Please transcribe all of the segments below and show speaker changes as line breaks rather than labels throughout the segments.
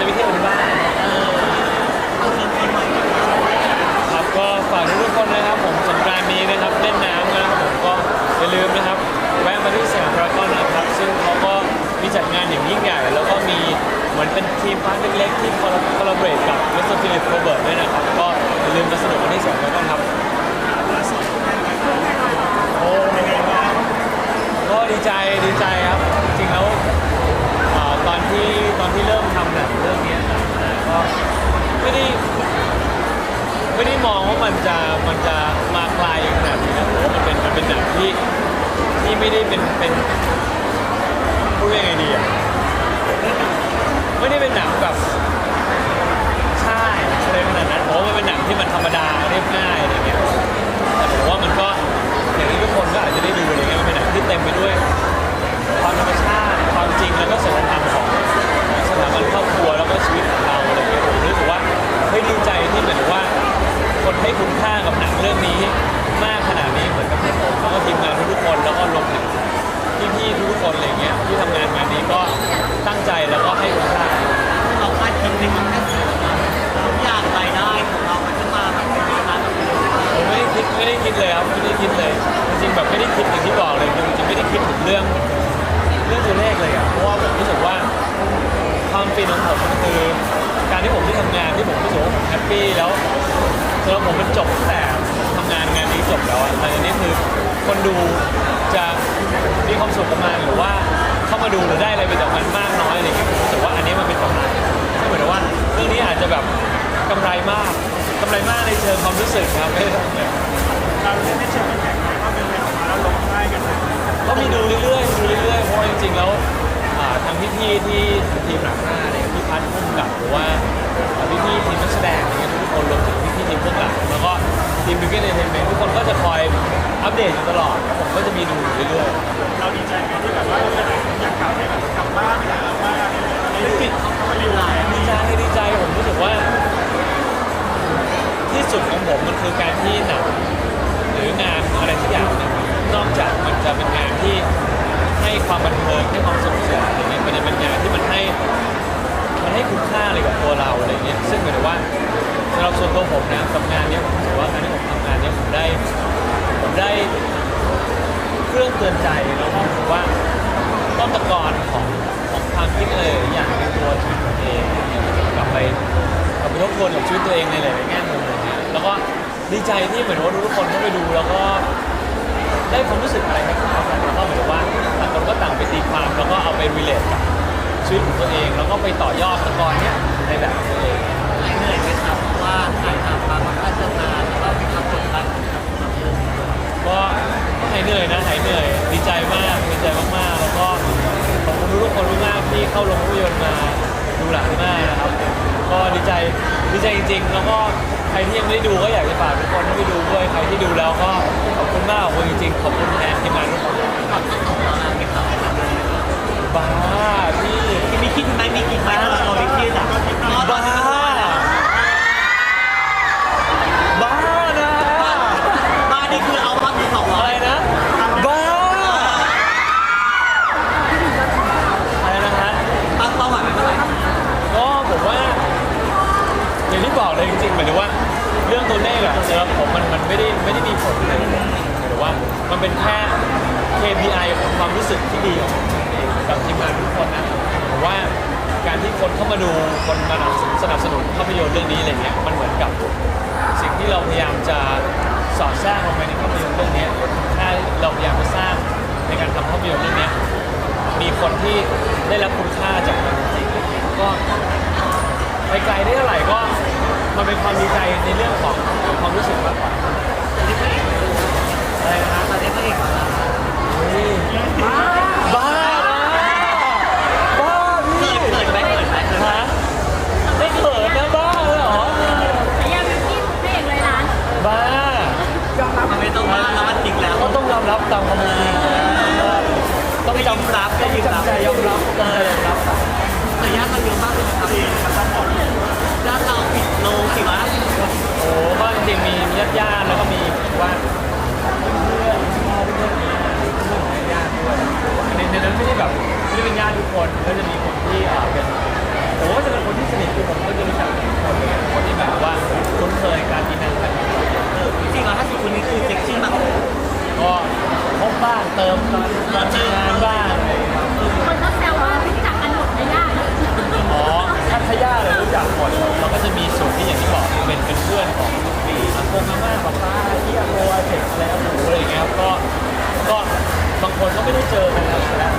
จะไปเที่ยวที่บ้างครับก็ฝากทุกๆคนนะครับผมสงกรานต์นี้นะครับเล่นน้ำนะครับผมก็อย่าลืมนะครับแวะมาที่สยามพารากอนนะครับ ซึ่งเขาก็มีจัดงานอย่างยิ่งใหญ่ แล้วก็มีเหมือนเป็นทีมพาร์ทเล็กๆที่คอลลาบเรท ไม่ได้ไม่ได้มองว่ามันจะมันจะมาไกลขนาดนี้นะผมว่ามันเป็นมันเป็นหนังที่ที่ไม่ได้เป็นเป็นพูดยังไงดีอะไม่ได้เป็นหนังแบบใช่อะไรขนาดนั้นผมว่ามันเป็นหนังที่มันธรรมดาเรียบง่ายอะไรเงี้ยแต่ผมว่ามันก็อย่างที่ทุกคนก็อาจจะได้ดูอะไรเงี้ยมันเป็นหนังที่เต็มไปด้วย ความธรรมชาติความจริงแล้วก็ ความสุขกับมันห
รือ
ว่าเข้ามาดูหรือได้อะไรไปจากมันมากน้อยอะไรอย่างเงี้ยผมรู้สึกว่าอันนี้มันเป็นกำไรไม่เหมือนว่าเรื่องนี้อาจจะแบบกำไรมากกำไรมากในเชิงความรู้สึกครับไม่ได้ทำเลย
เราเล่ให้เชิงแข่งไหมว่าเป็นเรื่ออกมาแล้วลงได้กันไหม
ก็มีดูเรื่อยๆดูเรื่อยๆเพราะว่าจริงๆแล้วอ่าทางพี่ๆที่ทีมหนังหน้าเนี่ยพี่พัฒน์พุ่มกับหรือว่าพี่ๆทีมนักแสดงอะไรเงี้ยทุกคนรวมถึงพี่ๆทีมเบื้องหลังแล้วก็ทีมบิ๊กเกอร์เอนเตอร์เทนเมนต์ทุกคนก็จะคอยอัปเดตอยู่ตลอด ก็จะมีดูอยู่เรื่อย
เราดีใจไหมที่แบบว่าเราอยากกลับไปแบบกลับบ้านอยากกลับบ้านอะไรอย่างเงี้ย
ธุรกิจเขามาอยู่หลาย
ๆดีใจดีใจผมรู้สึกว่า ที่สุดของผมมันคือการที่หนังหรืองานอะไรทุกอย่างเนี่ยนอกจากมันจะเป็นงานที่ให้ความบันเทิงให้ความสนุกสนานอะไรเงี้ยมันจะเป็นงานที่มันให้ มันให้คุณค่าอะไรกับตัวเราอะไรเงี้ยซึ่งหมายถึงว่าสำหรับส่วนตัวผมนะกับงานเนี้ยผมรู้สึกว่าการที่ผมทำงานเนี้ยผมได้ผมได้ เครื่องเตือนใจแล้วก็รู้ว่าต้นตะกอนของของความคิดอะไรหลยอย่างในตัวชีวิตผมเองเงี้ยกลับไปกลับไปทบทวนกับชีวิตตัวเองในหลายๆแง่มุมอะไรเงี้ยแล้วก็ดีใจที่เหมือนว่าทุกคนเข้าไปดูแล้วก็ได้ความรู้สึกอะไรคล้ายๆกันแล้วก็เหมือนว่าต่างคนก็ต่างไปตีความแล้วก็เอาไปรีเลทกับชีวิตของตัวเอง แล้วก็ไปต่อยอดตะกอนเนี้ย
ไม่
ได้ดูก็อยากจะฝากทุกคนให้ไปดูด้วยใครที่ดูแล้วก็ขอบคุณมากขอบคุณจริงๆขอบคุณแทนทีมงานทุกคน
ก่อนเข้าของเรานานไหมครับ
บ้าพี่
มีคิดไหมมีคิดไหมถ้าเราไปคิดอะ
บ้า
มี
ผลอะไรหมายถึงว่ามันเป็นแค่ KPI ของความรู้สึกที่ดีของผมเองกับทีมงานทุกคนนะผมว่าการที่คนเข้ามาดูคนมาสนับสนุนภาพยนตร์เรื่องนี้อะไรเงี้ยมันเหมือนกับสิ่งที่เราพยายามจะสอดแทรกลงไปในภาพยนตร์เรื่องนี้ถ้าเราพยายามจะสร้างในการทำภาพยนตร์เรื่องนี้มีคนที่ได้รับคุณค่าจากมันจริงก็ไปไกลได้เท่าไหร่ก็มันเป็นความดีใจในเรื่องของความรู้สึกมากกว่า อะไรนะครับ
ตอนนี้พระเอกของเรา
บ้าบ้าบ้าพี่
เกิดเกิดไหมเกิดไหมเกิดไหม
ฮะไม่เขินนะบ้าเลยเหรอ
ยายามเป็นที่พระเอกเลยร้าน
บ้า
มันไม่ต้องมาแล้วมันจริงแล้ว
ก็ต้องยอมรับตามความเป็นจริงต้องยอมรับต้องยอมใจยอมรับต้องใจยอ นในนั้นไม่ได้แบบไม่ได้เป็นญาติทุกคนก็จะมีคนที่อ่าเป็นผมว่าจะเป็นคนที่สนิทคือผมก็จะรู้จักทุกคนเลยคนที่แบบว่าคุ้นเคยการกินอาหาร
เออจริงๆแล้วถ้าสิคนนี้คือเซ็กซี่มาก
ก็พบบ้างเติมตอนทำงานบ้างอะไรอย่างเงี้ย
คนก็แซวว่ารู้จักกันหมดในย่าน
อ๋อจักหมดเราก็จะมีส่วนที่อย่างที่บอกเป็นเป็นเพื่อนของปีอาโกงอาม่าป้าป้าที่อาโกอาเด็กอะไรอาหมูอะไรอย่างเงี้ยครับก็ก็บางคนก็ไม่ได้เจอกันแล้วแล้ว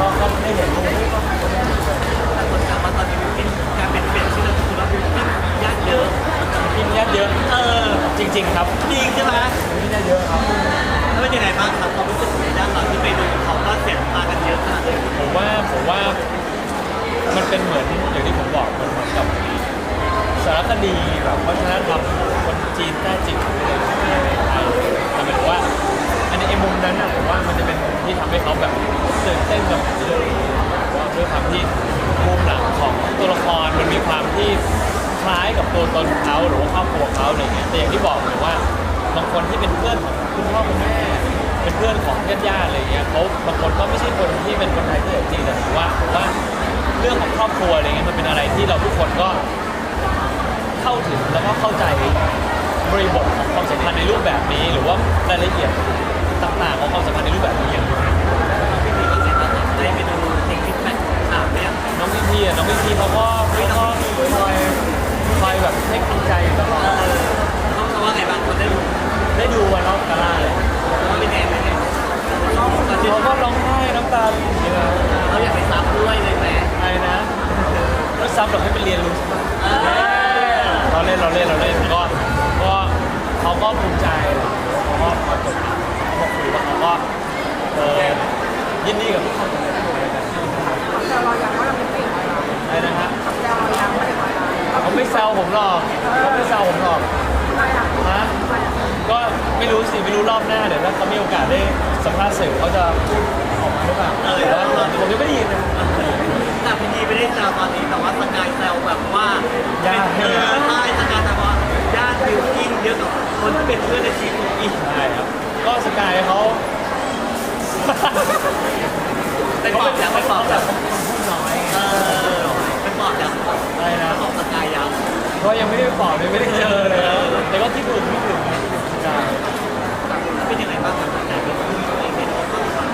ก็ก็ไม่ได้เห็นรูปก็
แต่คนถามว่าตอนนี้บิวกิ้นการเป็นเป็นชื่อนามสกุลว่าบิวกิ้นญาติเยอะ
กินญาติเยอะ
เออ
จริง ๆ ครับ
จริงใช่ไหม
กินญาติเยอะครับ
แล้วเป็นยังไงบ้างครับความรู้สึกของญาติเราที่ไปดูเขาก็เสียน้ำตากันเยอะขนาดนี้
ผมว่าผมว่ามันเป็นเหมือนอย่างที่ผมบอกมันเหมือนกับสารคดีแบบวัฒนธรรมคนจีนแต้จิ๋วอะไรอย่างเงี้ในไทยแต่หมายถึงว่าอันนี้มุมนั้นนะผมว่ามันจะเป็นมุมที่ทำให้เขาแบบ ตื่นเต้นกับเรื่องนี้เพราะว่าด้วยความที่มุมหลังของตัวละครมันมีความที่คล้ายกับตัวตนของเขาหรือว่าครอบครัวเขาอะไรเงี้ยแต่อย่างที่บอกเลยว่าบางคนที่เป็นเพื่อนของคุณพ่อคุณแม่เป็นเพื่อนของญาติญาติอะไรเงี้ยเขาบางคนก็ไม่ใช่คนที่เป็นคนไทยที่จริงแต่ถือว่าว่าเรื่องของครอบครัวอะไรเงี้ยมันเป็นอะไรที่เราทุกคนก็เข้าถึงแล้วก็เข้าใจบริบทของความสัมพันธ์ในรูปแบบนี้ หรือว่ารายละเอียดต่างๆของความสัมพันธ์ในรูปแบบนี้อย่าง
พี่พีก็เสียน้ำตา ได้ไปดูเทคนิคแมทถามเนี่ย
น้องพี่พีอะน้องพี่พีเขาก็เขาก็คอยคอยแบบให้กำลังใจตลอด
เออเขาเขาว่าไงบ้างเขาได้ดู
ได้ดูวันรอบกาล่าเลย
ว่าเป็นไงเป็นไงเขาเขาจะ
เขาก็ร้องไห้น้ำตาไหลเยนะ
เขาอยากไปซับด้วยเลยไหม
ไอ้นะไม่ซ้ำหรอกให้ไปเรียนรู้
เออ
เราเล่นเราเล่นเราเล่นก็ก็เขาก็ภูมิใจเขาก็พอจบเขาก็คุยว่าเขาก็เออยินดีกับทุกคนอะไรนะฮะเขาไม่ แซวผมหรอกเขาไม่แซวผมหรอกฮะก็ไม่รู้สิไม่รู้รอบหน้าเดี๋ยวถ้าเขามีโอกาสได้สัมภาษณ์สื่อเขาจะออกมาหรือเปล่าแต่ว่าผมยังไม่ได้ยินเลย
แต่พี่ดีไม่ได้แซวตอนนี้แต่ว่าสกายแซวแบบว่า
ญาติ
เออใช่สกายแซวว่าญาติบิวกิ้นเยอะกว่าคนที่เป็นเพื่อนในชีวิตของอีก
ใช่ครับก็สกายเขา
ไปปอบยังไปปอบ
แบ
ยั ปอบ
เลยไม่ได้เจอเลยนะแต่ก็คิดถึงคิดถึงนะคิดถึงสกา
เป็นยังไงบ้างครับสกายเป็นผู้หญิงเองเขา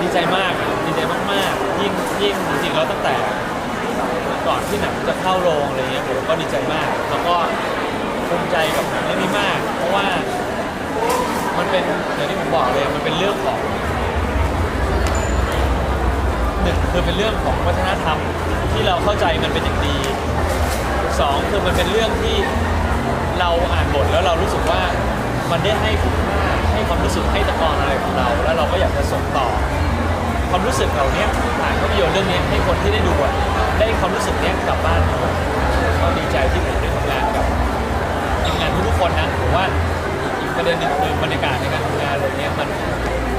ดีใจมากดีใจมากๆยิ่งยิ่งจริงๆแล้วตั้งแต่ ก่อนที่หนังจะเข้าโรงอะไรเงี้ยผมก็ดีใจมาก แล้วก็ภูมิใจกับหนังเรื่องนี้มาก เพราะว่ามันเป็นอย่างที่ผมบอกเลยมันเป็นเรื่องของหนึ่งคือเป็นเรื่องของวัฒนธรรมที่เราเข้าใจมันเป็นอย่างดี สองคือมันเป็นเรื่องที่เราอ่านบทแล้วเรารู้สึกว่ามันได้ให้คุณค่าให้ความรู้สึกให้ตะกอนอะไรของเรา แล้วเราก็อยากจะส่งต่อ ความรู้สึกเหล่านี้ผ่านภาพยนตร์เรื่องนี้ให้คนที่ได้ดูอะได้ความรู้สึกเนี้ยกลับบ้านก็ดีใจที่ผมได้ทำงานกับทีมงานทุกๆคนนะผมว่าอีกประเด็นหนึ่งคือบรรยากาศในการทำงานอะไรเนี้ยมัน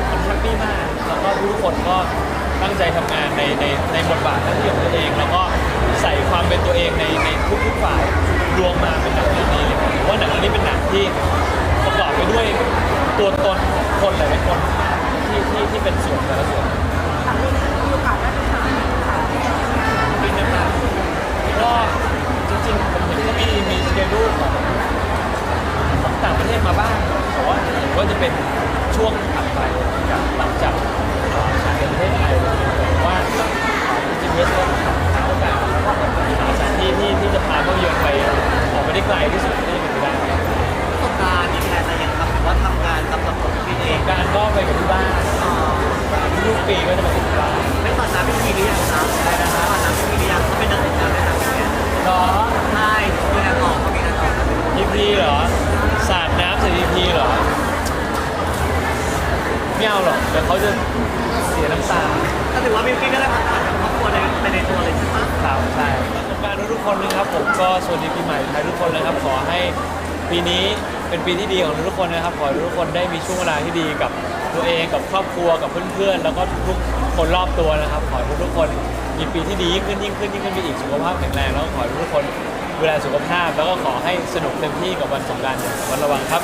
มันแฮปปี้มากแล้วก็ทุกคนก็ตั้งใจทำงานในในในบทบาทหน้าที่ของตัวเองแล้วก็ ที่ประกอบไปด้วยตัวตนของคนหลายๆคนที่ที่ที่เป็นส่วนแต่ละส่วนปีนึงอะก็จริงๆผมเห็นก็มีมีสเกดูของของต่างประเทศมาบ้างแต่ว่าเห็นว่าจะเป็นช่วงถัดไปจากหลังจากเอ่อฉายในประเทศไทยว่าจริงๆเวสก็หาโอกาสหาสถานที่ที่ที่จะพาภาพยนตร์ไปออกไปได้ไกลที่
ก็ไป
กับที่บ้าน
อ๋อ
ทุกปีก็จะมาที่บ้าน
ไม่ตอนนั้นพี่พีหรือยังครับใช่นะครับตอนนั้นพี่พีหรือยังเขาเป็นนักศึกษาในต่างประเทศ
เนาะ
ใช่มีงานออกเขามีงานออก
พีพีเหรอสาดน้ำใส่พีพีเหรอไม่เอาหรอกเดี๋ยวเขาจะเสียน้ำตา
ก็ถือว่าบิวกิ้นก็ได้ผ่านกับครอบครัวในไปในตัวเลยใช่ไหม
ครับใช่ประสบการณ์ทุกคนนะครับผมก็สวัสดีปีใหม่ไทยทุกคนเลยครับขอให้ปีนี้ เป็นปีที่ดีของทุกคนนะครับขอให้ทุกคนได้มีช่วงเวลาที่ดีกับตัวเองกับครอบครัวกับเพื่อนๆ แล้วก็ทุกๆคนรอบตัวนะครับ ขอให้ทุกๆคนมีปีที่ดียิ่งขึ้นยิ่งขึ้นยิ่งขึ้นไปอีกสุขภาพแข็งแรงแล้วก็ขอให้ทุกๆคนดูแลสุขภาพ แล้วก็ขอให้สนุกเต็มที่กับวันสงกรานต์อย่างระมัดระวังครับ